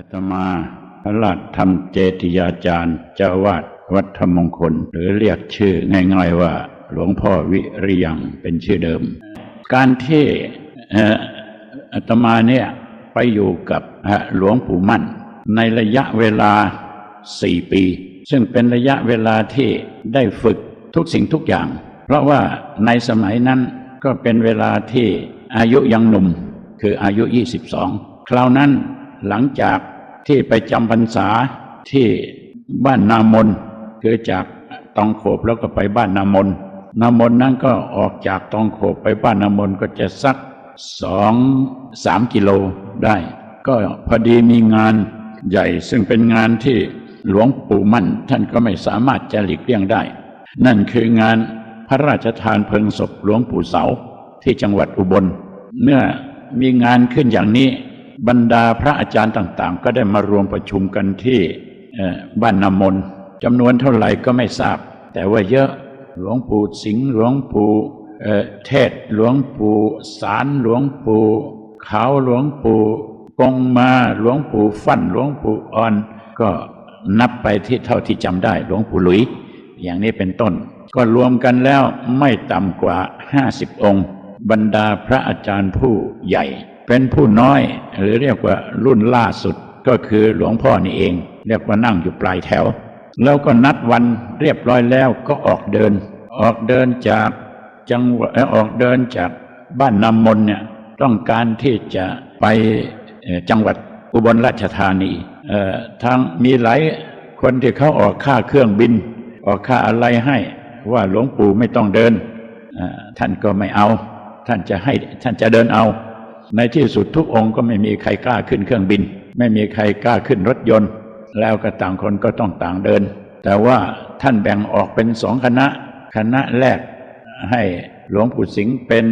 อาตมาพระราชธรรมเจติยาจารย์ เจ้าวาดวัดธรรมมงคล หรือเรียกชื่อง่าย ๆว่า หลวงพ่อวิริยังเป็นชื่อเดิม การที่อาตมาเนี่ยไปอยู่กับหลวงปู่มั่น ในระยะเวลาสี่ปี ซึ่งเป็นระยะเวลาที่ได้ฝึกทุกสิ่งทุกอย่าง เพราะว่าในสมัยนั้นก็เป็นเวลาที่อายุยังหนุ่ม คืออายุ 22 คราวนั้นหลังจาก ที่ไปจำพรรษาที่บ้านนามนคือจากตองโขบแล้วก็ไปบ้านนามนนามนนั่นก็ออกจากตองโขบไปบ้านนามนก็จะสักสองสามกิโลได้ ก็พอดีมีงานใหญ่ซึ่งเป็นงานที่หลวงปู่มั่น ท่านก็ไม่สามารถจะหลีกเลี่ยงได้ นั่นคืองานพระราชทานเพลิงศพหลวงปู่เสาที่จังหวัดอุบล เมื่อมีงานขึ้นอย่างนี้ บรรดาพระอาจารย์ต่างๆ ก็ได้มารวมประชุมกันที่บ้านนามนจำนวนเท่าไหร่ก็ไม่ทราบ แต่ว่าเยอะหลวงปู่สิงห์หลวงปู่เทศหลวงปู่สารหลวงปู่ขาวหลวงปู่กงมาหลวงปู่ฟั่นหลวงปู่อ่อน ก็นับไปที่เท่าที่จำได้หลวงปู่หลุย อย่างนี้เป็นต้น ก็รวมกันแล้วไม่ต่ำกว่า50องค์ บรรดาพระอาจารย์ผู้ใหญ่ เป็นผู้น้อย หรือเรียกว่ารุ่นล่าสุดก็คือหลวงพ่อนี่เอง เรียกว่านั่งอยู่ปลายแถว แล้วก็นัดวันเรียบร้อยแล้วก็ออกเดิน ออกเดินจากจังหวัดออกเดินจากบ้านนามนเนี่ยต้องการที่จะไปจังหวัดอุบลราชธานีทางมีหลายคนที่เขาออกค่าเครื่องบิน ออกค่าอะไรให้ว่าหลวงปู่ไม่ต้องเดินท่านก็ไม่เอา ท่านจะให้ท่านจะเดินเอา ในที่สุดทุกองค์ก็ไม่มีใครกล้าขึ้นเครื่องบิน ไม่มีใครกล้าขึ้นรถยนต์ แล้วก็ต่างคนก็ต้องต่างเดิน แต่ว่าท่านแบ่งออกเป็นสองคณะ คณะแรกให้หลวงปู่สิงห์เป็น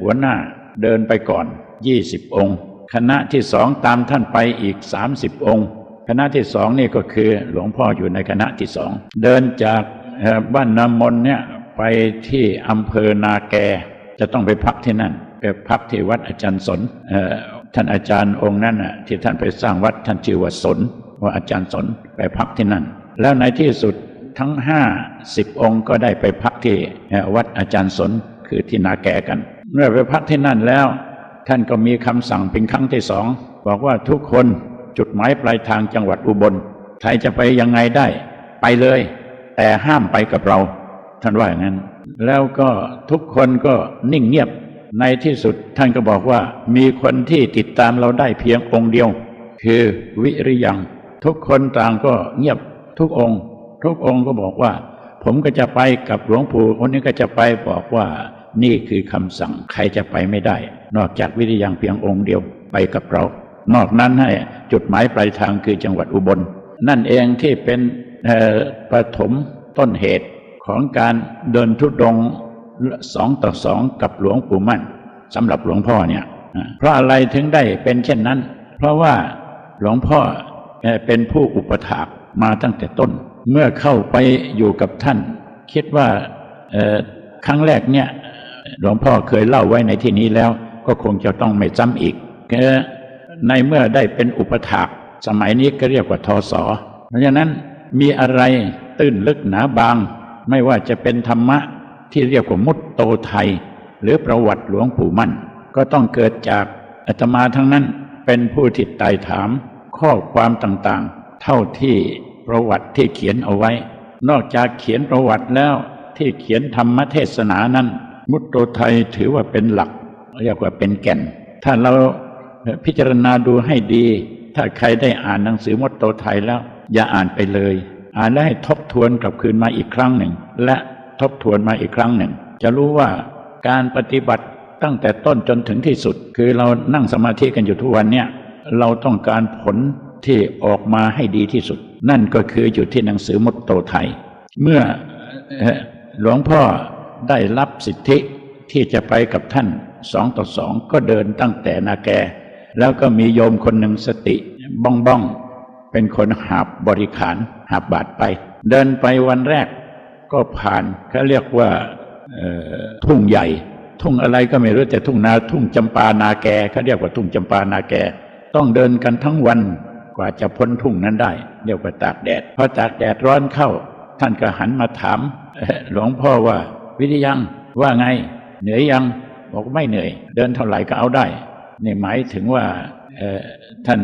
หัวหน้าเดินไปก่อน 20 องค์ คณะที่สองตามท่านไปอีก 30 องค์ คณะที่สองนี่ก็คือหลวงพ่ออยู่ในคณะที่สองเดินจากบ้านนามนเนี่ยไปที่อำเภอนาแกจะต้องไปพักที่นั่น พักที่วัดอาจารย์สนท่านอาจารย์องค์นั้นน่ะที่ท่านไปสร้างวัดท่านชื่อว่าสนว่าอาจารย์สนไปพักที่นั่น แล้วในที่สุดทั้งห้าสิบองค์ก็ได้ไปพักที่วัดอาจารย์สนคือที่นาแกกัน เมื่อไปพักที่นั่นแล้ว ท่านก็มีคำสั่งเป็นครั้งที่สองบอกว่าทุกคนจุดหมายปลายทางจังหวัดอุบลใครจะไปยังไงได้ ไปเลย แต่ห้ามไปกับเรา ท่านว่าอย่างนั้น แล้วก็ทุกคนก็นิ่งเงียบ ในที่สุดท่านก็บอกว่า มีคนที่ติดตามเราได้เพียงองค์เดียว คือวิริยัง ทุกคนต่างก็เงียบทุกองค์ ทุกองค์ก็บอกว่า ผมก็จะไปกับหลวงปู่คนนี้ก็จะไปบอกว่า นี่คือคำสั่งใครจะไปไม่ได้ นอกจากวิริยังเพียงองค์เดียวไปกับเรา นอกนั้นให้จุดหมายปลายทางคือจังหวัดอุบล นั่นเองที่เป็นปฐมต้นเหตุของการเดินทุดง สองต่อสองกับหลวงปู่มั่นสำหรับหลวงพ่อเนี่ยเพราะอะไรถึงได้เป็นเช่นนั้น เพราะว่าหลวงพ่อเป็นผู้อุปถากมาตั้งแต่ต้น เมื่อเข้าไปอยู่กับท่าน คิดว่าครั้งแรกเนี่ยหลวงพ่อเคยเล่าไว้ในที่นี้แล้ว ก็คงจะต้องไม่ซ้ำอีกในเมื่อได้เป็นอุปถากสมัยนี้ก็เรียกว่าทศเพราะฉะนั้นมีอะไรตื้นลึกหนาบาง ไม่ว่าจะเป็นธรรมะ ที่เรียกว่ามุตโตไทย หรือประวัติหลวงปู่มั่น ก็ต้องเกิดจากอาตมาทั้งนั้นเป็นผู้ที่ไต่ถามข้อความต่างๆ เท่าที่ประวัติที่เขียนเอาไว้ นอกจากเขียนประวัติแล้วที่เขียนธรรมเทศนานั้น มุตโตไทยถือว่าเป็นหลัก เรียกว่าเป็นแก่น ถ้าเราพิจารณาดูให้ดี ถ้าใครได้อ่านหนังสือมุตโตไทยแล้ว อย่าอ่านไปเลย อ่านแล้วให้ทบทวนกลับคืนมาอีกครั้งหนึ่ง และ ทบทวนมาอีกครั้งหนึ่ง จะรู้ว่าการปฏิบัติตั้งแต่ต้นจนถึงที่สุด คือเรานั่งสมาธิกันอยู่ทุกวันเนี่ยเราต้องการผลที่ออกมาให้ดีที่สุด นั่นก็คืออยู่ที่หนังสือมุตโตไทย เมื่อเอ่อหลวงพ่อได้รับสิทธิที่จะไปกับท่านสองต่อสองก็เดินตั้งแต่นาแก แล้วก็มีโยมคนหนึ่งสติบ้องบ้องๆเป็นคนหาบบริขารหาบบาทไป เดินไปวันแรก ก็ผ่านเขาเรียกว่าทุ่งใหญ่ ทุ่งอะไรก็ไม่รู้แต่ทุ่งนาทุ่งจำปานาแกเขาเรียกว่าทุ่งจำปานาแก ต้องเดินกันทั้งวันกว่าจะพ้นทุ่งนั้นได้เรียกว่าตากแดดพอตากแดดร้อนเข้า ท่านก็หันมาถามหลวงพ่อว่า วิริยังว่าไง เหนื่อยยังบอกไม่เหนื่อย เดินเท่าไหร่ก็เอาได้นี่หมายถึงว่าท่าน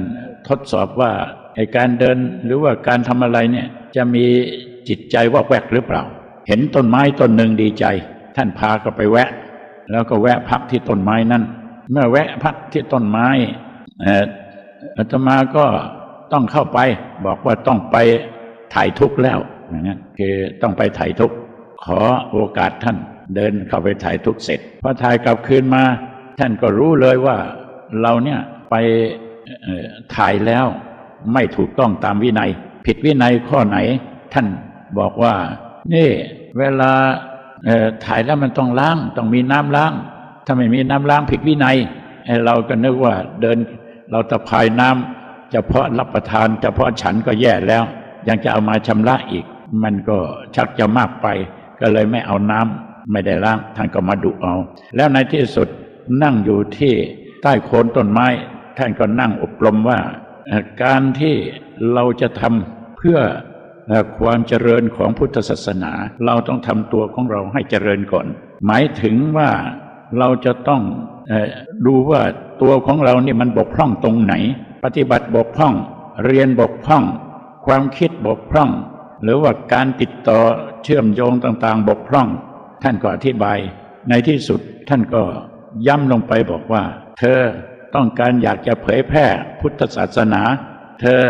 ทดสอบว่าการเดินหรือว่าการทำอะไรเนี่ยจะมีจิตใจวอกแวกหรือเปล่า เห็นต้นไม้ต้นหนึ่งดีใจ ท่านพาก็ไปแวะ แล้วก็แวะพักที่ต้นไม้นั้น เมื่อแวะพักที่ต้นไม้อาตมาก็ต้องเข้าไป บอกว่าต้องไปถ่ายทุกข์แล้วอย่างนั้นคือต้องไปถ่ายทุกข์ขอโอกาสท่านเดินเข้าไปถ่ายทุกข์เสร็จพอถ่ายกลับคืนมา ท่านก็รู้เลยว่าเราเนี่ยไปถ่ายแล้วไม่ถูกต้องตามวินัย ผิดวินัยข้อไหน ท่านบอกว่า นี่เวลาถ่ายแล้วมันต้องล้างต้องมีน้ำล้าง ถ้าไม่มีน้ำล้างผิดวินัยเราก็นึกว่าเดินเราตะพายน้ำเฉพาะรับประทานเฉพาะฉันก็แย่แล้ว ยังจะเอามาชำระอีก มันก็ชักจะมากไป ก็เลยไม่เอาน้ำไม่ได้ล้างท่านก็มาดุเอา แล้วในที่สุดนั่งอยู่ที่ใต้โคนต้นไม้ ท่านก็นั่งอบรมว่า การที่เราจะทำเพื่อ ความเจริญของพุทธศาสนา เราต้องทำตัวของเราให้เจริญก่อน หมายถึงว่าเราจะต้องดูว่าตัวของเราเนี่ยมันบกพร่องตรงไหน ปฏิบัติบกพร่อง เรียนบกพร่อง ความคิดบกพร่อง หรือว่าการติดต่อเชื่อมโยงต่างๆ บกพร่อง ท่านก็อธิบาย ในที่สุดท่านก็ย้ำลงไปบอกว่า เธอต้องการอยากจะเผยแพร่พุทธศาสนา เธอ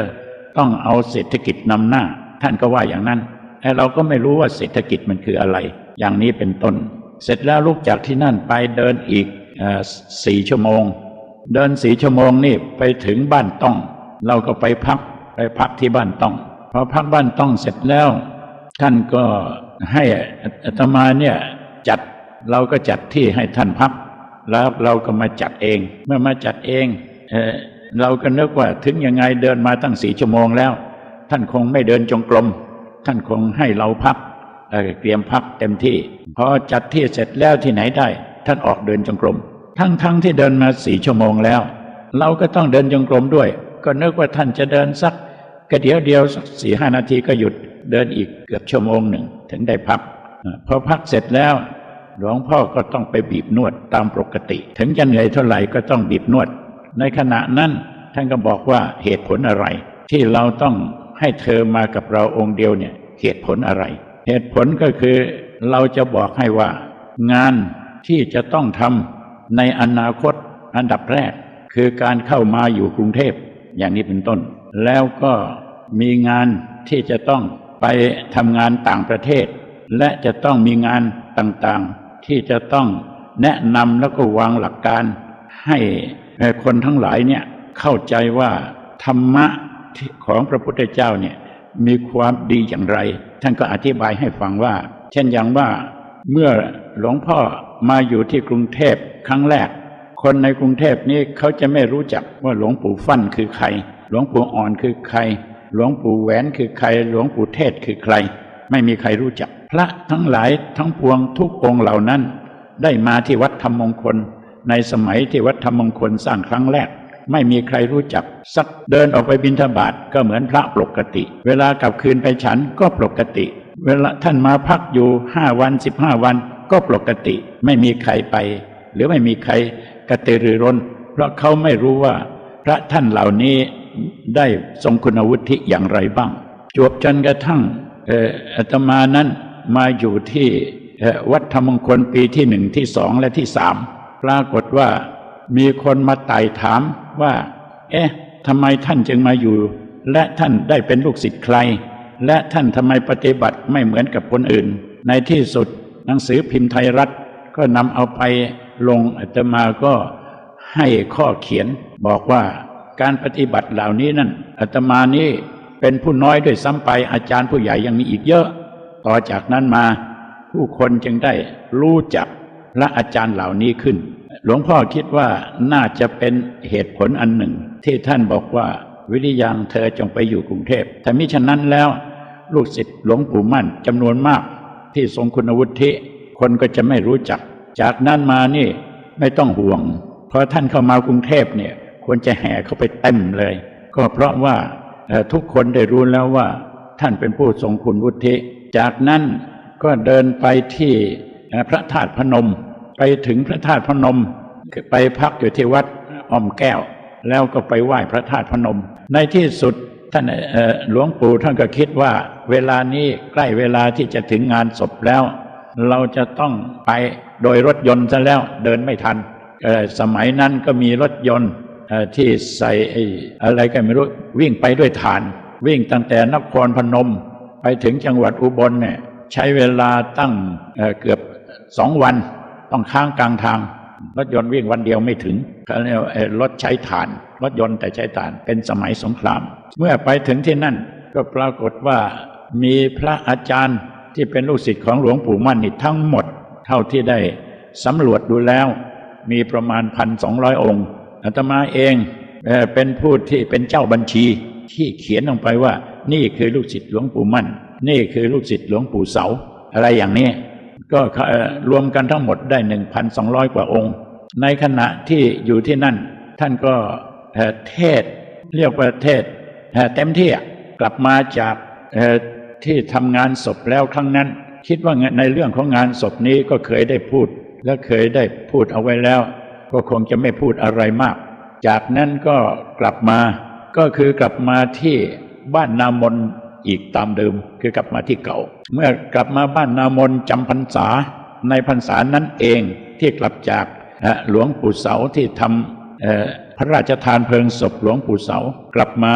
ต้องเอาเศรษฐกิจนำหน้า ท่านก็ว่าอย่างนั้นไอ้เราก็ไม่รู้ว่าเศรษฐกิจมันคืออะไร อย่างนี้เป็นต้น เสร็จแล้วลุกจากที่นั่นไปเดินอีกสี่ชั่วโมง เดินสี่ชั่วโมงนี่ไปถึงบ้านต้อง เราก็ไปพักไปพักที่บ้านต้องพอพักบ้านต้องเสร็จแล้ว ท่านก็ให้อาตมาเนี่ยจัดเราก็จัดที่ให้ท่านพัก แล้วเราก็มาจัดเอง เมื่อมาจัดเองเอเราก็นึกว่าถึงยังไงเดินมาตั้งสี่ชั่วโมงแล้ว ท่านคงไม่เดินจงกรม ท่านคงให้เราพักเเตรียมพักเต็มที่ พอจัดที่เสร็จแล้วที่ไหนได้ ท่านออกเดินจงกรม ทั้งๆทที่เดินมาสี่ชั่วโมงแล้ว เราก็ต้องเดินจงกรมด้วย ก็นึกว่าท่านจะเดินสักกระเดียวเดียวสักสี่ห้านาทีก็หยุดเดินอีกเกือบชั่วโมงหนึ่งถึงได้พัก พอพักเสร็จแล้วหลวงพ่อก็ต้องไปบีบนวดตามปกติ ถึงจะเหนื่อยเท่าไหร่ก็ต้องบีบนวด ในขณะนั้นท่านก็บอกว่าเหตุผลอะไร ที่เราต้อง ให้เธอมากับเราองค์เดียวเนี่ยเหตุผลอะไร เหตุผลก็คือเราจะบอกให้ว่า งานที่จะต้องทำในอนาคตอันดับแรก คือการเข้ามาอยู่กรุงเทพอย่างนี้เป็นต้น แล้วก็มีงานที่จะต้องไปทำงานต่างประเทศ และจะต้องมีงานต่างๆ ที่จะต้องแนะนำแล้วก็วางหลักการ ให้คนทั้งหลายเนี่ยเข้าใจว่าธรรมะ ของพระพุทธเจ้าเนี่ยมีความดีอย่างไร ท่านก็อธิบายให้ฟังว่า เช่นอย่างว่าเมื่อหลวงพ่อมาอยู่ที่กรุงเทพครั้งแรก คนในกรุงเทพนี้เขาจะไม่รู้จักว่าหลวงปู่ฟั่นคือใคร หลวงปู่อ่อนคือใคร หลวงปู่แหวนคือใคร หลวงปู่เทศคือใคร ไม่มีใครรู้จัก พระทั้งหลายทั้งปวงทุกองค์เหล่านั้น ได้มาที่วัดธรรมมงคล ในสมัยที่วัดธรรมมงคลสร้างครั้งแรก ไม่มีใครรู้จัก สักเดินออกไปบิณฑบาตก็เหมือนพระปกติ เวลากลับคืนไปฉันก็ปกติ เวลาท่านมาพักอยู่ห้าวันสิบห้าวัน ก็ปกติ ไม่มีใครไป หรือไม่มีใครกระตือรือร้น เพราะเขาไม่รู้ว่า พระท่านเหล่านี้ได้ทรงคุณวุฒิอย่างไรบ้าง จวบจนกระทั่งเอ่ออาตมานั้นมาอยู่ที่วัดธรรมมงคลปีที่หนึ่งที่สองและที่สามปรากฏว่ามีคนมาไต่ถาม ว่า เอ๊ะทำไมท่านจึงมาอยู่ และท่านได้เป็นลูกศิษย์ใคร และท่านทำไมปฏิบัติไม่เหมือนกับคนอื่น ในที่สุดหนังสือพิมพ์ไทยรัฐ ก็นำเอาไปลงอาตมาก็ให้ข้อเขียนบอกว่าการปฏิบัติเหล่านี้นั่นอาตมานี้เป็นผู้น้อยด้วยซ้ำไปอาจารย์ผู้ใหญ่ยังมีอีกเยอะ ต่อจากนั้นมา ผู้คนจึงได้รู้จักพระอาจารย์เหล่านี้ขึ้น หลวงพ่อคิดว่าน่าจะเป็นเหตุผลอันหนึ่ง ที่ท่านบอกว่าวิริยังเธอจงไปอยู่กรุงเทพถ้ามิฉะนั้นแล้ว ลูกศิษย์หลวงปู่มั่นจำนวนมากที่ทรงคุณวุฒิคนก็จะไม่รู้จัก จากนั้นมานี่ไม่ต้องห่วง เพอท่านเข้ามากรุงเทพเนี่ยคนจะแห่เข้าไปเต็มเลย ก็เพราะว่าทุกคนได้รู้แล้วว่า ท่านเป็นผู้ทรงคุณวุฒิจากนั้นก็เดินไปที่พระธาตุพนม ไปถึงพระธาตุพนมไปพักอยู่ที่วัดอ้อมแก้ว แล้วก็ไปไหว้พระธาตุพนม ในที่สุดท่านเอ่อหลวงปู่ท่านก็คิดว่า เวลานี้ใกล้เวลาที่จะถึงงานศพแล้ว เราจะต้องไปโดยรถยนต์ซะแล้วเดินไม่ทันเอ่อสมัยนั้นก็มีรถยนต์เอ่อที่ใส่ไอ้อะไรกันไม่รู้วิ่งไปด้วยฐาน วิ่งตั้งแต่นครพนม ไปถึงจังหวัดอุบลเนี่ยใช้เวลาตั้งเอ่อเกือบสองวัน ต้องค้างกลางทาง รถยนต์วิ่งวันเดียวไม่ถึงเขาเรียกว่าเอ่อรถใช้ถ่าน รถยนต์แต่ใช้ถ่านเป็นสมัยสงคราม เมื่อไปถึงที่นั่น ก็ปรากฏว่ามีพระอาจารย์ที่เป็นลูกศิษย์ของหลวงปู่มั่นนี่ทั้งหมด เท่าที่ได้สำรวจดูแล้ว มีประมาณพันสองร้อยองค์อาตมาเองเป็นผู้ที่เป็นเจ้าบัญชีที่เขียนลงไปว่า นี่คือลูกศิษย์หลวงปู่มั่น นี่คือลูกศิษย์หลวงปู่เสา อะไรอย่างนี้ ก็รวมกันทั้งหมดได้1,200กว่าองค์ ในขณะที่อยู่ที่นั่น ท่านก็เอ่อเทศเรียกว่าเทศเอ่อเต็มที่กลับมาจากที่ทำงานศพแล้วครั้งนั้น คิดว่าในเรื่องของงานศพนี้ก็เคยได้พูด และเคยได้พูดเอาไว้แล้ว ก็คงจะไม่พูดอะไรมาก จากนั้นก็กลับมาก็คือกลับมาที่บ้านนามน อีกตามเดิมคือกลับมาที่เก่า เมื่อกลับมาบ้านนามนจำพรรษา ในพรรษานั้นเองที่กลับจากหลวงปู่เสาที่ทำพระราชทานเพลิงศพหลวงปู่เสากลับมา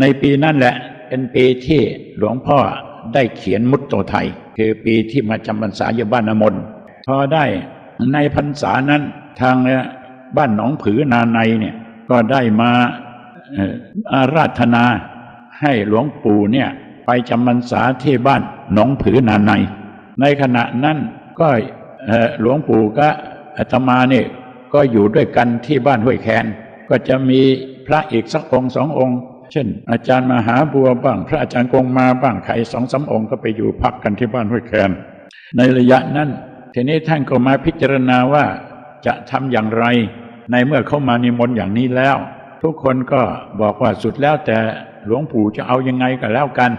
ในปีนั้นแหละเป็นปีที่หลวงพ่อได้เขียนมุตโตไทย คือปีที่มาจำพรรษาอยู่บ้านนามนพอได้ในพรรษานั้นทางบ้านหนองผือนาในเนี่ยก็ได้มาอาราธนา ให้หลวงปู่เนี่ยไปจำพรรษาที่บ้านหนองผือนาใน ในขณะนั้นก็หลวงปู่ก็อาตมาเนี่ยก็อยู่ด้วยกันที่บ้านห้วยแคนก็จะมีพระอีกสักองค์สององค์ เช่น อาจารย์มหาบัวบ้าง พระอาจารย์กงมาบ้างใครสองสามองค์ก็ไปอยู่พักกันที่บ้านห้วยแคนในระยะนั้นทีนี้ท่านก็มาพิจารณาว่าจะทำอย่างไร ในเมื่อเข้ามานิมนต์อย่างนี้แล้ว ทุกคนก็บอกว่าสุดแล้วแต่ หลวงปู่จะเอายังไงก็แล้วกัน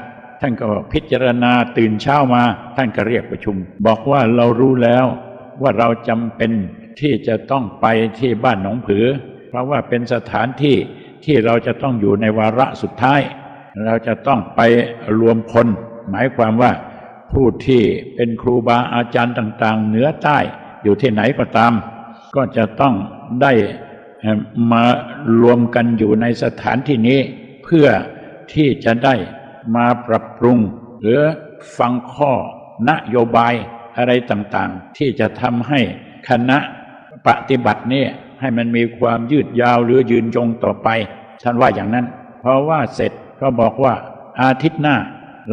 ท่านก็พิจารณาตื่นเช้ามา ท่านก็เรียกประชุม บอกว่าเรารู้แล้วว่าเราจำเป็นที่จะต้องไปที่บ้านหนองผือ เพราะว่าเป็นสถานที่ที่เราจะต้องอยู่ในวาระสุดท้าย เราจะต้องไปรวมพล หมายความว่าผู้ที่เป็นครูบาอาจารย์ต่าง ๆ เหนือใต้อยู่ที่ไหนก็ตาม ก็จะต้องได้มารวมกันอยู่ในสถานที่นี้ เพื่อ ที่จะได้มาปรับปรุง หรือฟังข้อนโยบายอะไรต่างๆ ที่จะทำให้คณะปฏิบัติเนี่ยให้มันมีความยืดยาวหรือยืนยงต่อไป ฉันว่าอย่างนั้น เพราะว่าเสร็จก็บอกว่าอาทิตย์หน้า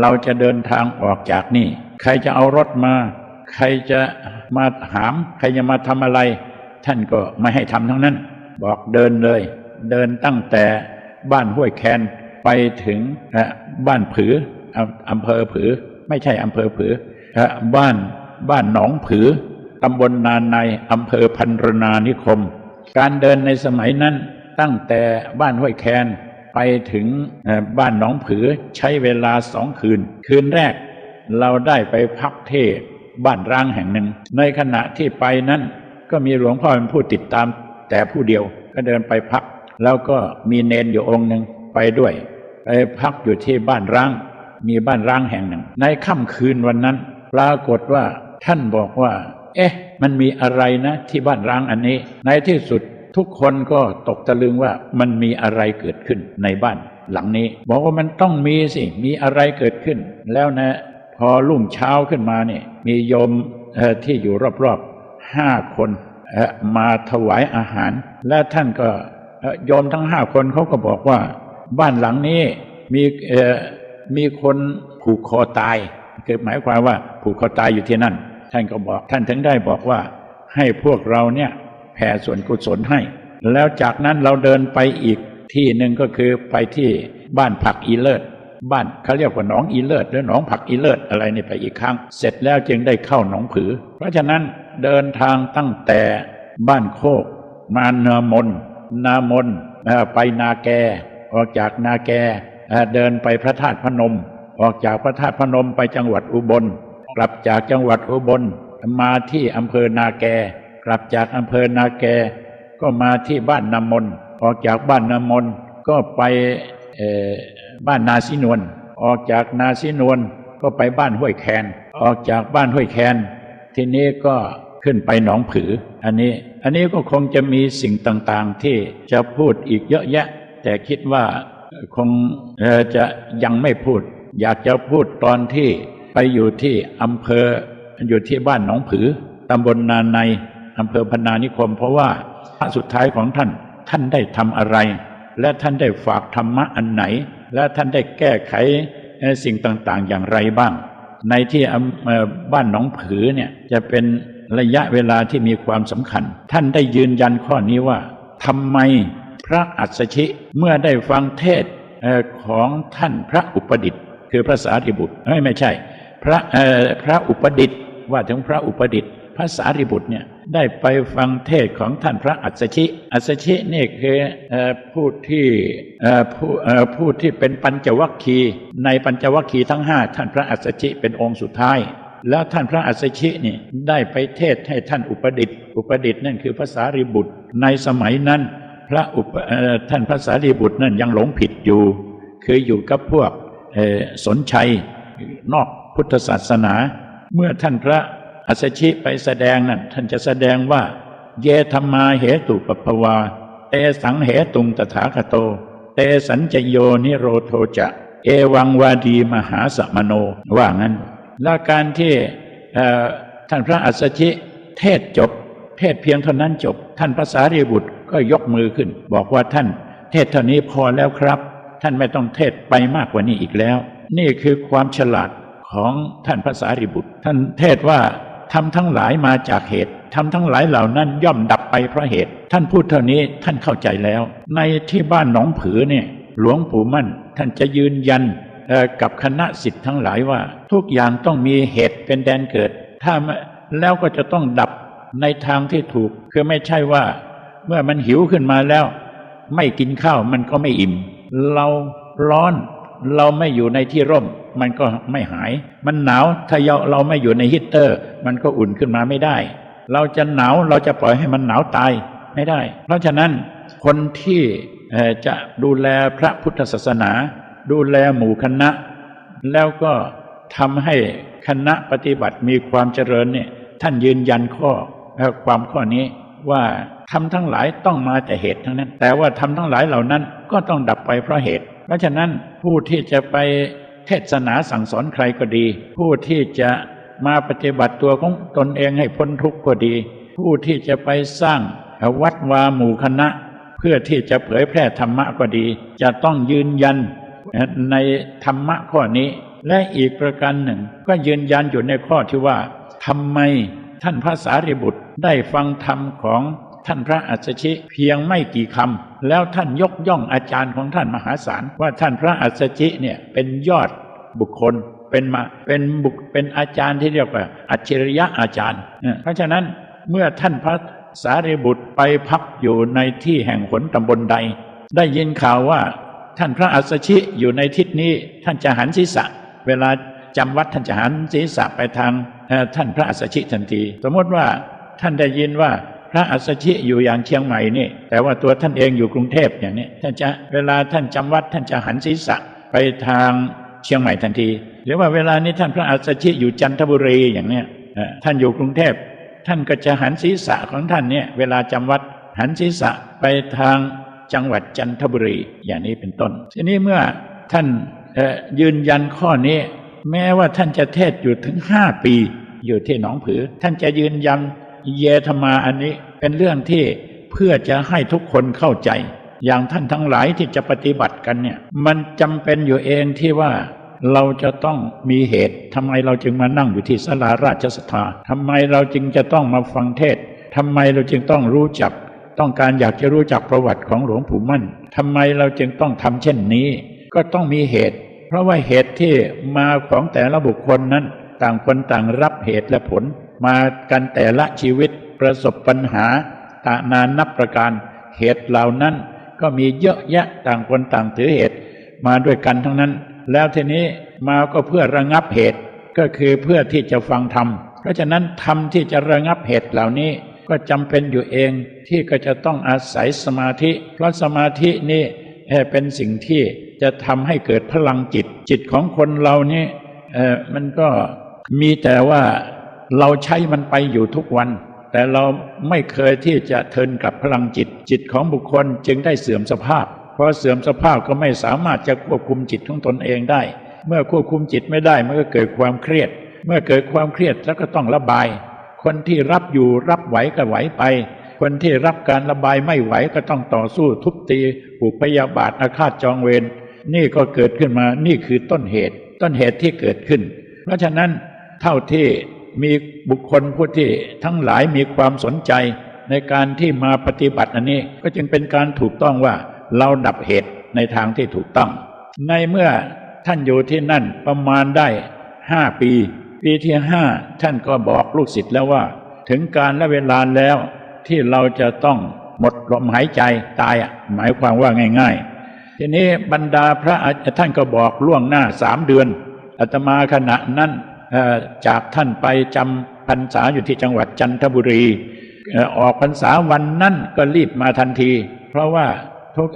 เราจะเดินทางออกจากนี่ ใครจะเอารถมา ใครจะมาหาม ใครจะมาทำอะไร ท่านก็ไม่ให้ทำทั้งนั้น บอกเดินเลย เดินตั้งแต่บ้านห้วยแคน ไปถึงบ้านผืออำเภอผือ ไม่ใช่อำเภอผือบ้านบ้านหนองผือตำบลนานในอำเภอพันรนานิคม การเดินในสมัยนั้นตั้งแต่บ้านห้วยแคนไปถึงบ้านหนองผือใช้เวลาสองคืน คืนแรกเราได้ไปพักเทศบ้านร้างแห่งหนึ่ง ในขณะที่ไปนั้นก็มีหลวงพ่อเป็นผู้ติดตามแต่ผู้เดียวก็เดินไปพัก แล้วก็มีเนนอยู่องค์หนึ่งไปด้วย ไปพักอยู่ที่บ้านร้าง มีบ้านร้างแห่งหนึ่ง ในค่ำคืนวันนั้น ปรากฏว่าท่านบอกว่า เอ๊ะ มันมีอะไรนะที่บ้านร้างอันนี้ ในที่สุดทุกคนก็ตกตะลึงว่ามันมีอะไรเกิดขึ้นในบ้านหลังนี้ บอกว่ามันต้องมีสิ มีอะไรเกิดขึ้น แล้วนะ พอรุ่งเช้าขึ้นมาเนี่ยมีโยมที่อยู่รอบๆห้าคนมาถวายอาหาร และท่านก็โยมทั้งห้าคนเขาก็บอกว่า บ้านหลังนี้มีมีคนผูกคอตายคือหมายความว่าผูกคอตายอยู่ที่นั่น ท่านก็บอก ท่านถึงได้บอกว่า ให้พวกเราเนี่ยแผ่ส่วนกุศลให้ แล้วจากนั้นเราเดินไปอีกที่หนึ่งก็คือไปที่บ้านผักอีเลิศบ้านเขาเรียกว่าหนองอีเลิศหรือหนองผักอีเลิศอะไรนี่ไปอีกครั้ง เสร็จแล้วจึงได้เข้าหนองผือ เพราะฉะนั้นเดินทางตั้งแต่บ้านโคก มานามนนามนไปนาแก ออกจากนาแกเดินไปพระธาตุพนม ออกจากพระธาตุพนมไปจังหวัดอุบล กลับจากจังหวัดอุบลมาที่อำเภอนาแก กลับจากอำเภอนาแก ก็มาที่บ้านนามนออกจากบ้านนามนก็ไปบ้านนาสินวลออกจากนาสินวลก็ไปบ้านห้วยแคน ออกจากบ้านห้วยแคน ทีนี้ก็ขึ้นไปหนองผือ อันนี้ อันนี้ก็คงจะมีสิ่งต่างๆ ที่จะพูดอีกเยอะแยะ แต่คิดว่าคงจะยังไม่พูด อยากจะพูดตอนที่ไปอยู่ที่อำเภออยู่ที่บ้านหนองผือตำบลนาในอำเภอพนานิคม เพราะว่าพระสุดท้ายของท่านท่านได้ทำอะไร และท่านได้ฝากธรรมะอันไหน และท่านได้แก้ไขสิ่งต่างๆ อย่างไรบ้าง ในที่บ้านหนองผือเนี่ยจะเป็นระยะเวลาที่มีความสำคัญ ท่านได้ยืนยันข้อนี้ว่าทำไม ระอัสชิเมื่อได้ฟังเทศของท่านพระอุปดิตถ์คือพระสารีบุตรไม่ไม่ใช่ พระพระอุปดิตถ์ว่าถึงพระอุปดิตถ์พระสารีบุตรเนี่ยได้ไปฟังเทศของท่านพระอัสชิอัสชินี่คือผู้ที่ผู้ผู้ที่เป็นปัญจวัคคีในปัญจวัคคีทั้งห้าท่านพระอัสชิเป็นองค์สุดท้าย แล้วท่านพระอัสชินี่ได้ไปเทศให้ท่านอุปดิตถ์อุปดิตถ์นั่นคือพระสารีบุตรในสมัยนั้น พระอุปท่านพระสารีบุตรนั่นยังหลงผิดอยู่ คืออยู่กับพวกสนชัยนอกพุทธศาสนา เมื่อท่านพระอัสชิไปแสดงนั่นท่านจะแสดงว่า เยธรรมาเหตุปปภวา เตสังเหตุงตถาคโต เตสัญจโยนิโรโทจะ เอวังวาดีมหาสมโนว่างั้นและการที่ท่านพระอัสชิเทศจบ เทศเพียงเท่านั้นจบ ท่านพระสารีบุตร ก็ยกมือขึ้น บอกว่าท่าน เทศเท่านี้พอแล้วครับ ท่านไม่ต้องเทศไปมากกว่านี้อีกแล้ว นี่คือความฉลาดของท่านพระสารีบุตร ท่านเทศว่าทำทั้งหลายมาจากเหตุทำทั้งหลายเหล่านั้นย่อมดับไปเพราะเหตุ ท่านพูดเท่านี้ท่านเข้าใจแล้ว ในที่บ้านหนองผือเนี่ยหลวงปู่มั่น ท่านจะยืนยันกับคณะสิทธิ์ทั้งหลายว่า ทุกอย่างต้องมีเหตุเป็นแดนเกิด ถ้าแล้วก็จะต้องดับในทางที่ถูก คือไม่ใช่ว่า เมื่อมันหิวขึ้นมาแล้ว ไม่กินข้าวมันก็ไม่อิ่ม เราร้อนเราไม่อยู่ในที่ร่ม มันก็ไม่หาย มันหนาวถ้าเราไม่อยู่ในฮีเตอร์ มันก็อุ่นขึ้นมาไม่ได้ เราจะหนาวเราจะปล่อยให้มันหนาวตายไม่ได้ เพราะฉะนั้นคนที่จะดูแลพระพุทธศาสนา ดูแลหมู่คณะ แล้วก็ทำให้คณะปฏิบัติมีความเจริญเนี่ยท่านยืนยันข้อเอ่อความข้อนี้ว่า ทำทั้งหลายต้องมาแต่เหตุทั้งนั้น แต่ว่าทำทั้งหลายเหล่านั้นก็ต้องดับไปเพราะเหตุ เพราะฉะนั้นผู้ที่จะไปเทศนาสั่งสอนใครก็ดี ผู้ที่จะมาปฏิบัติตัวของตนเองให้พ้นทุกข์ก็ดี ผู้ที่จะไปสร้างวัดวาหมู่คณะ เพื่อที่จะเผยแพร่ธรรมะก็ดี จะต้องยืนยันในธรรมะข้อนี้ และอีกประการหนึ่ง ก็ยืนยันอยู่ในข้อที่ว่าทำไมท่านพระสารีบุตรได้ฟังธรรมของ ท่านพระอัสสชิเพียงไม่กี่คำแล้วท่านยกย่องอาจารย์ของท่านมหาศาลว่าท่านพระอัสสชิเนี่ยเป็นยอดบุคคลเป็นมาเป็นบุคเป็นอาจารย์ที่เรียกว่า อัจฉริยะอาจารย์ เพราะฉะนั้นเมื่อท่านพระสารีบุตรไปพักอยู่ในที่แห่งหนตำบลใด ได้ยินข่าวว่าท่านพระอัสสชิอยู่ในทิศนี้ท่านจะหันศีรษะ เวลาจำวัดท่านจะหันศีรษะไปทางท่านพระอัสสชิทันที สมมติว่าท่านได้ยินว่า พระอัสสชิอยู่อย่างเชียงใหม่นี่ แต่ว่าตัวท่านเองอยู่กรุงเทพอย่างนี้ท่านจะเวลาท่านจำวัดท่านจะหันศีรษะไปทางเชียงใหม่ทันที หรือว่าเวลานี้ท่านพระอัสสชิอยู่จันทบุรีอย่างเนี้ยท่านอยู่กรุงเทพ ท่านก็จะหันศีรษะของท่านเนี่ยเวลาจำวัดหันศีรษะไปทางจังหวัดจันทบุรีอย่างนี้เป็นต้น ทีนี้เมื่อท่านยืนยันข้อนี้ แม้ว่าท่านจะเทศอยู่ถึงห้าปีอยู่ที่หนองผือ ท่านจะยืนยัน เยธรรมาอันนี้เป็นเรื่องที่เพื่อจะให้ทุกคนเข้าใจ อย่างท่านทั้งหลายที่จะปฏิบัติกันเนี่ย มันจำเป็นอยู่เองที่ว่าเราจะต้องมีเหตุทำไมเราจึงมานั่งอยู่ที่ศาลาราชสถาทำไมเราจึงจะต้องมาฟังเทศทำไมเราจึงต้องรู้จัก ต้องการอยากจะรู้จักประวัติของหลวงปู่มั่นทำไมเราจึงต้องทำเช่นนี้ ก็ต้องมีเหตุ เพราะว่าเหตุที่มาของแต่ละบุคคลนั้น ต่างคนต่างรับเหตุและผล มากันแต่ละชีวิตประสบปัญหาตานานนับประการเหตุเหล่านั้นก็มีเยอะแยะต่างคนต่างถือเหตุมาด้วยกันทั้งนั้น แล้วทีนี้มาก็เพื่อระงับเหตุก็คือเพื่อที่จะฟังธรรมเพราะฉะนั้นธรรมที่จะระงับเหตุเหล่านี้ก็จำเป็นอยู่เองที่ก็จะต้องอาศัยสมาธิ เพราะสมาธินี่เอ่เป็นสิ่งที่จะทำให้เกิดพลังจิต จิตของคนเรานี่เออมันก็มีแต่ว่า เราใช้มันไปอยู่ทุกวัน แต่เราไม่เคยที่จะเทินกลับพลังจิต จิตของบุคคลจึงได้เสื่อมสภาพ เพราะเสื่อมสภาพก็ไม่สามารถจะควบคุมจิตของตนเองได้ เมื่อควบคุมจิตไม่ได้มันก็เกิดความเครียด เมื่อเกิดความเครียดแล้วก็ต้องระบาย คนที่รับอยู่รับไหวก็ไหวไป คนที่รับการระบายไม่ไหวก็ต้องต่อสู้ทุบตีผูกพยาบาทอาฆาตจองเวรนี่ก็เกิดขึ้นมานี่คือต้นเหตุ ต้นเหตุที่เกิดขึ้น เพราะฉะนั้นเท่าที่ มีบุคคลผู้ที่ทั้งหลายมีความสนใจในการที่มาปฏิบัติอันนี้ ก็จึงเป็นการถูกต้องว่าเราดับเหตุในทางที่ถูกต้อง ในเมื่อท่านอยู่ที่นั่นประมาณได้ห้าปี ปีที่ห้าท่านก็บอกลูกศิษย์แล้วว่า ถึงการและเวลาแล้วที่เราจะต้องหมดลมหายใจตายหมายความว่าง่าย ๆ ทีนี้บรรดาพระท่านก็บอกล่วงหน้าสามเดือนอาตมาขณะนั้น จากท่านไปจำพรรษาอยู่ที่จังหวัดจันทบุรีออกพรรษาวันนั้นก็รีบมาทันที เพราะว่าทุก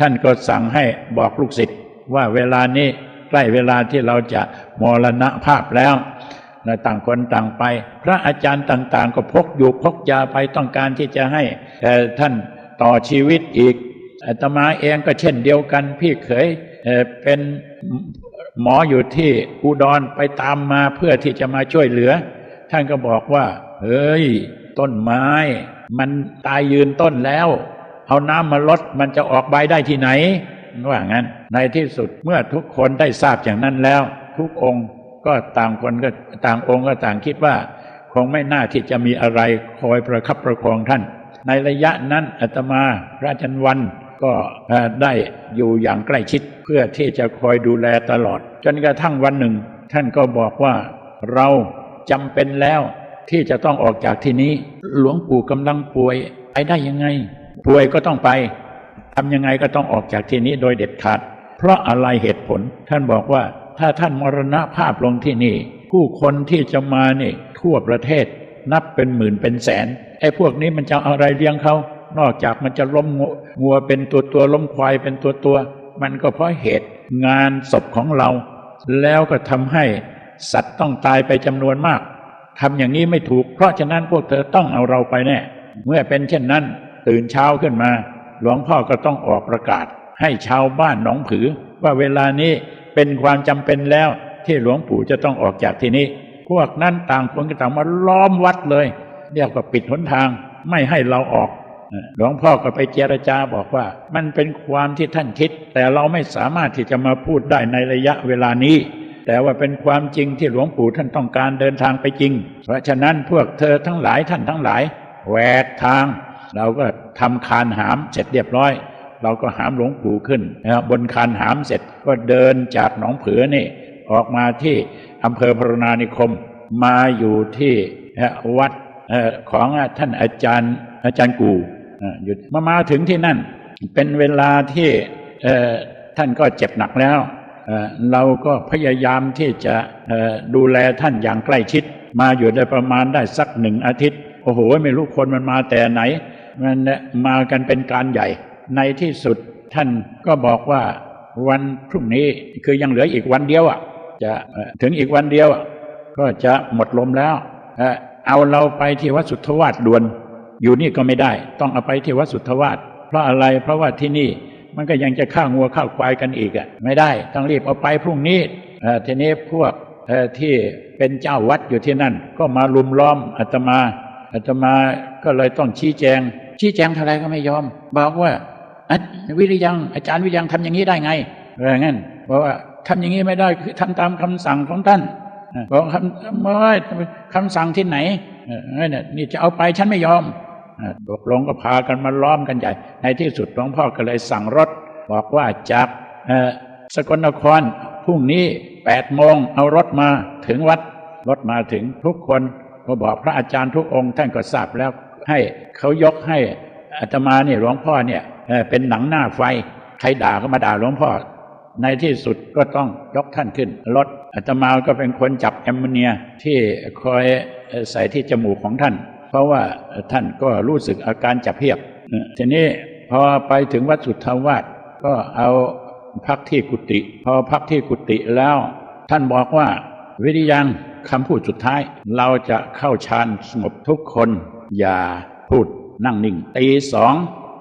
ท่านก็สั่งให้บอกลูกศิษย์ว่าเวลานี้ใกล้เวลาที่เราจะมรณภาพแล้วนะต่างคนต่างไป พระอาจารย์ต่าง ๆ ก็พกอยู่พกยาไปต้องการที่จะให้ท่านต่อชีวิตอีกอาตมาเองก็เช่นเดียวกัน พี่เขยเป็น หมออยู่ที่อุดรไปตามมาเพื่อที่จะมาช่วยเหลือ ท่านก็บอกว่า เฮ้ย ต้นไม้ มันตายยืนต้นแล้ว เอาน้ำมาลดมันจะออกใบได้ที่ไหนว่างั้น ในที่สุดเมื่อทุกคนได้ทราบอย่างนั้นแล้ว ทุกองค์ก็ต่างคนก็ต่างองค์ก็ต่างคิดว่า คงไม่น่าที่จะมีอะไรคอยประคับประคองท่าน ในระยะนั้นอาตมาพระจารย์วัน ก็ได้อยู่อย่างใกล้ชิด เพื่อที่จะคอยดูแลตลอด จนกระทั่งวันหนึ่ง ท่านก็บอกว่าเราจำเป็นแล้วที่จะต้องออกจากที่นี้ หลวงปู่กำลังป่วยไปได้ยังไง ป่วยก็ต้องไปทำยังไงก็ต้องออกจากที่นี้โดยเด็ดขาด เพราะอะไรเหตุผล ท่านบอกว่าถ้าท่านมรณภาพลงที่นี่ ผู้คนที่จะมานี่ทั่วประเทศนับเป็นหมื่นเป็นแสนไอ้พวกนี้มันจะอะไรเลี้ยงเขา นอกจากมันจะล้มงัวเป็นตัวตัวล้มควายเป็นตัวตัว มันก็เพราะเหตุงานศพของเรา แล้วก็ทำให้สัตว์ต้องตายไปจำนวนมากทำอย่างนี้ไม่ถูก เพราะฉะนั้นพวกเธอต้องเอาเราไปแน่ เมื่อเป็นเช่นนั้น ตื่นเช้าขึ้นมา หลวงพ่อก็ต้องออกประกาศ ให้ชาวบ้านหนองผือ ว่าเวลานี้เป็นความจำเป็นแล้วที่หลวงปู่จะต้องออกจากที่นี้ พวกนั้นต่างคนก็ต่างมาล้อมวัดเลย เรียกว่าปิดหนทางไม่ให้เราออก หลวงพ่อก็ไปเจรจาบอกว่า มันเป็นความที่ท่านคิด แต่เราไม่สามารถที่จะมาพูดได้ในระยะเวลานี้ แต่ว่าเป็นความจริงที่หลวงปู่ท่านต้องการเดินทางไปจริง เพราะฉะนั้นพวกเธอทั้งหลายท่านทั้งหลายแหวกทาง เราก็ทำคานหามเสร็จเรียบร้อย เราก็หามหลวงปู่ขึ้นนะบนคานหามเสร็จก็เดินจากหนองเผือนี่ออกมาที่อำเภอพรณานิคม มาอยู่ที่วัดของท่านอาจารย์อาจารย์กู อ่าอยู่มามาถึงที่นั่น เป็นเวลาที่ท่านก็เจ็บหนักแล้วเราก็พยายามที่จะดูแลท่านอย่างใกล้ชิด มาอยู่ได้ประมาณได้สักหนึ่งอาทิตย์ โอ้โห ไม่รู้คนมันมาแต่ไหน มันมากันเป็นการใหญ่ ในที่สุดท่านก็บอกว่าวันพรุ่งนี้คือยังเหลืออีกวันเดียวอะ จะถึงอีกวันเดียวก็จะหมดลมแล้ว เอ่อเอาเราไปที่วัดสุทธวาสด่วน อยู่นี่ก็ไม่ได้ ต้องเอาไปที่วัดสุทธวาสเพราะอะไรเพราะว่าที่นี่มันก็ยังจะฆ่างัวฆ่าควายกันอีกอะไม่ได้ต้องรีบเอาไปพรุ่งนี้ทีนี้พวกที่เป็นเจ้าวัดอยู่ที่นั่น ก็มาลุมล้อมอาตมาอาตมาก็เลยต้องชี้แจง ชี้แจงเท่าไรก็ไม่ยอม บอกว่าวิริยังอาจารย์วิริยังทำอย่างนี้ได้ไงอะไรงั้นบอกว่าทำอย่างนี้ไม่ได้คือทำตามคำสั่งของท่านบอกคำไม่คำสั่งที่ไหนนี่จะเอาไปฉันไม่ยอม ตกลงก็พากันมาล้อมกันใหญ่ ในที่สุดหลวงพ่อก็เลยสั่งรถ บอกว่าจากสกลนครพรุ่งนี้แปดโมงเอารถมาถึงวัด รถมาถึงทุกคนก็บอกพระอาจารย์ทุกองค์ท่านก็ทราบแล้วให้เขายกให้อาตมาเนี่ยหลวงพ่อเนี่ยเออเป็นหนังหน้าไฟใครด่าก็มาด่าหลวงพ่อ ในที่สุดก็ต้องยกท่านขึ้นรถอาตมาก็เป็นคนจับแอมโมเนียที่คอยใส่ที่จมูกของท่าน เพราะว่าท่านก็รู้สึกอาการจับเพียบเออทีนี้พอไปถึงวัดสุทธาวาสก็เอาพักที่กุฏิพอพักที่กุฏิแล้ว ท่านบอกว่า วิริยังคำพูดสุดท้าย เราจะเข้าฌานสงบทุกคน อย่าพูดนั่งนิ่งตีสอง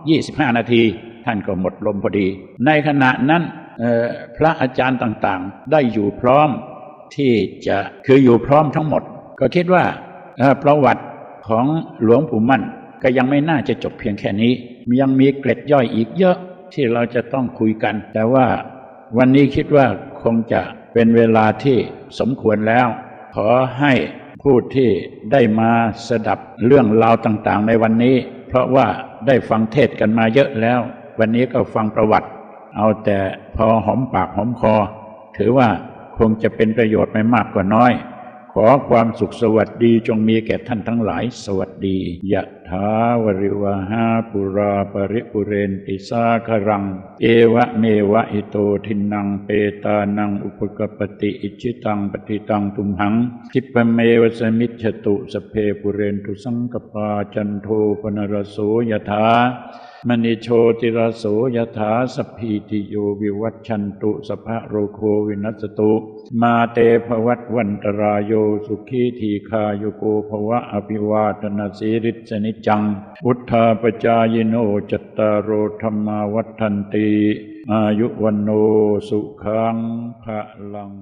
ยี่สิบห้านาที ท่านก็หมดลมพอดี ในขณะนั้นเอ่อพระอาจารย์ต่างๆ ได้อยู่พร้อมที่จะคืออยู่พร้อมทั้งหมด ก็คิดว่าประวัติ ของหลวงปู่มั่น ก็ยังไม่น่าจะจบเพียงแค่นี้ ยังมีเกร็ดย่อยอีกเยอะที่เราจะต้องคุยกัน แต่ว่าวันนี้คิดว่าคงจะเป็นเวลาที่สมควรแล้ว ขอให้ผู้ที่ได้มาสดับเรื่องราวต่างๆ ในวันนี้ เพราะว่าได้ฟังเทศกันมาเยอะแล้ว วันนี้ก็ฟังประวัติ เอาแต่พอหอมปากหอมคอ ถือว่าคงจะเป็นประโยชน์ไม่มากกว่าน้อย ขอความสุขสวัสดีจงมีแก่ท่านทั้งหลาย สวัสดียะถาวริวหาปุราปริปุเรนติสาคารัง เอวะเมวะอิโตทินังเปตานังอุปกปปติอิชิตังปฏิตังตุมหังทิปเมวสมิจฉตุสเพปุเรนตุสังกปาจันโทปนรโสยะถา มณิโชติรโสยถาสพีติโยวิวัชชันตุสภะโรโควินัสตุ มาเตภวัตวันตรายโยสุขีทีคาโยโกภวะอภิวาทนาสีริสนิจัง พุทธาปจายโนจตตารโรธรรมาวัฏันตีอายุวันโนสุขังภะลัง